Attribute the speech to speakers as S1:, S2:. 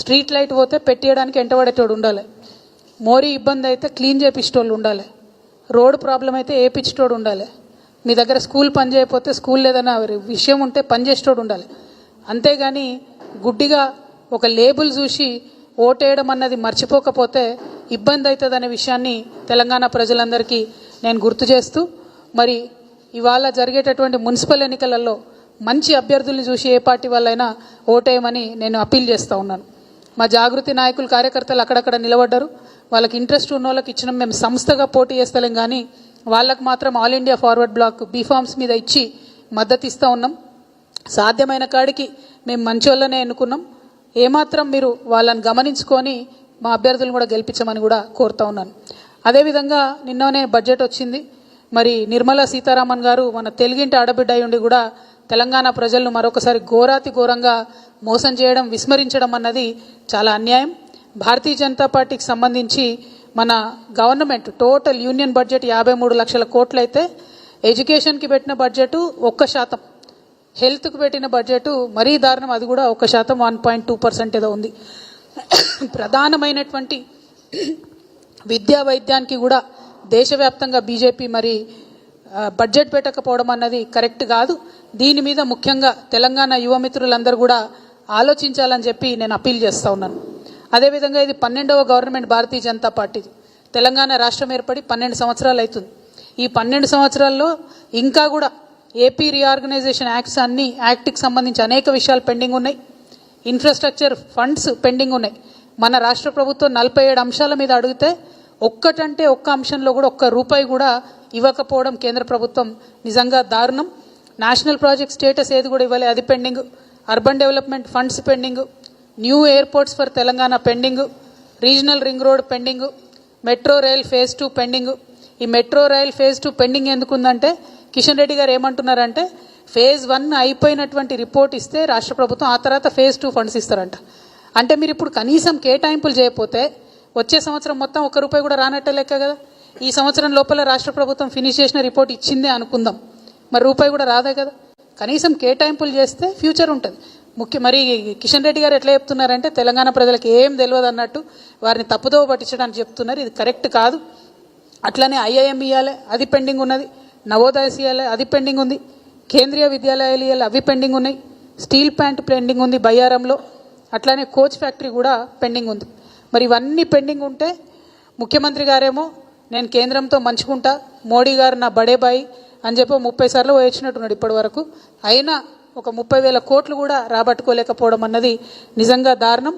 S1: Street light పోతే పెట్టేయడానికి ఎంటబడేటోడు ఉండాలి. Mori ఇబ్బంది అయితే క్లీన్ చేపించేటోళ్ళు ఉండాలి. రోడ్ ప్రాబ్లం అయితే ఏపించేటోడు ఉండాలి. మీ దగ్గర స్కూల్ పని చేయకపోతే స్కూల్ ఏదైనా విషయం ఉంటే పని చేసేటోడు ఉండాలి. అంతేగాని గుడ్డిగా ఒక లేబుల్ చూసి ఓటేయడం అన్నది మర్చిపోకపోతే ఇబ్బంది అవుతుందనే విషయాన్ని తెలంగాణ ప్రజలందరికీ నేను గుర్తు చేస్తూ మరి ఇవాళ జరిగేటటువంటి మున్సిపల్ ఎన్నికలలో మంచి అభ్యర్థుల్ని చూసి ఏ పార్టీ వాళ్ళైనా ఓటేయమని నేను అప్పీల్ చేస్తూ ఉన్నాను. మా జాగృతి నాయకులు కార్యకర్తలు అక్కడక్కడ నిలబడ్డారు. వాళ్ళకి ఇంట్రెస్ట్ ఉన్న వాళ్ళకి ఇచ్చిన. మేము సంస్థగా పోటీ చేస్తలేం కానీ వాళ్ళకు మాత్రం all India forward bloc B forms మీద ఇచ్చి మద్దతు ఇస్తూ ఉన్నాం. సాధ్యమైన కాడికి మేము మంచి వాళ్ళనే ఎన్నుకున్నాం. ఏమాత్రం మీరు వాళ్ళని గమనించుకొని మా అభ్యర్థులను కూడా గెలిపించమని కూడా కోరుతా ఉన్నాను. అదేవిధంగా నిన్ననే బడ్జెట్ వచ్చింది. మరి నిర్మలా సీతారామన్ గారు మన తెలుగింటి ఆడబిడ్డ అయి ఉండి కూడా తెలంగాణ ప్రజలను మరొకసారి ఘోరాతి ఘోరంగా మోసం చేయడం విస్మరించడం అన్నది చాలా అన్యాయం. భారతీయ జనతా పార్టీకి సంబంధించి మన గవర్నమెంట్ టోటల్ యూనియన్ బడ్జెట్ యాభై మూడు లక్షల కోట్లయితే ఎడ్యుకేషన్కి పెట్టిన బడ్జెట్ ఒక్క శాతం. హెల్త్కి పెట్టిన బడ్జెట్ మరీ దారుణం అది కూడా ఒక శాతం వన్ పాయింట్ టూ పర్సెంట్ ఏదో ఉంది. ప్రధానమైనటువంటి విద్యా వైద్యానికి కూడా దేశవ్యాప్తంగా బీజేపీ మరి బడ్జెట్ పెట్టకపోవడం అన్నది కరెక్ట్ కాదు. దీని మీద ముఖ్యంగా తెలంగాణ యువమిత్రులందరూ కూడా ఆలోచించాలని చెప్పి నేను అప్పీల్ చేస్తూ ఉన్నాను. అదేవిధంగా ఇది పన్నెండవ గవర్నమెంట్ భారతీయ జనతా పార్టీది. తెలంగాణ రాష్ట్రం ఏర్పడి పన్నెండు సంవత్సరాలు అవుతుంది. ఈ పన్నెండు సంవత్సరాల్లో ఇంకా కూడా ఏపీ రీఆర్గనైజేషన్ యాక్ట్స్ అన్ని యాక్ట్కి సంబంధించి అనేక విషయాలు పెండింగ్ ఉన్నాయి. ఇన్ఫ్రాస్ట్రక్చర్ ఫండ్స్ పెండింగ్ ఉన్నాయి. మన రాష్ట్ర ప్రభుత్వం నలభై ఏడు అంశాల మీద అడిగితే ఒక్కటంటే ఒక్క అంశంలో కూడా ఒక్క రూపాయి కూడా ఇవ్వకపోవడం కేంద్ర ప్రభుత్వం నిజంగా దారుణం. నేషనల్ ప్రాజెక్ట్ స్టేటస్ ఏది కూడా ఇవ్వలే. అది pending urban development funds pending new airports for Telangana pending regional ring road pending metro rail phase two pending ఈ metro rail phase two pending ఎందుకుందంటే Kishan Reddy garu ఏమంటున్నారంటే ఫేజ్ వన్ అయిపోయినటువంటి రిపోర్ట్ ఇస్తే రాష్ట్ర ప్రభుత్వం ఆ తర్వాత ఫేజ్ టూ ఫండ్స్ ఇస్తారంట. అంటే మీరు ఇప్పుడు కనీసం కేటాయింపులు చేయకపోతే వచ్చే సంవత్సరం మొత్తం ఒక్క రూపాయి కూడా రానట్టే లెక్క కదా? ఈ సంవత్సరం లోపల రాష్ట్ర ప్రభుత్వం ఫినిష్ చేసిన రిపోర్ట్ ఇచ్చిందే అనుకుందాం. మరి రూపాయి కూడా రాదే కదా? కనీసం కేటాయింపులు చేస్తే ఫ్యూచర్ ఉంటుంది. ముఖ్య మరి కిషన్ రెడ్డి గారు ఎట్లా చెప్తున్నారంటే తెలంగాణ ప్రజలకు ఏం తెలియదు అన్నట్టు వారిని తప్పుదోవ పట్టించడానికి చెప్తున్నారు. ఇది కరెక్ట్ కాదు. అట్లనే ఐఐఎం ఇవ్వాలి అది పెండింగ్ ఉన్నది. నవోదయ ఇవ్వాలి అది పెండింగ్ ఉంది. కేంద్రీయ విద్యాలయాలు ఇవ్వాలి అవి పెండింగ్ ఉన్నాయి. స్టీల్ ప్లాంట్ పెండింగ్ ఉంది బయ్యారంలో. అట్లానే కోచ్ ఫ్యాక్టరీ కూడా పెండింగ్ ఉంది. మరి ఇవన్నీ పెండింగ్ ఉంటే ముఖ్యమంత్రి గారేమో నేను కేంద్రంతో మంచుకుంటా మోడీ గారు నా బడే బాయి అని చెప్పి ముప్పై సార్లు వచ్చినట్టున్నాడు ఇప్పటి వరకు. అయినా ఒక ముప్పై వేల కోట్లు కూడా రాబట్టుకోలేకపోవడం అన్నది నిజంగా దారుణం.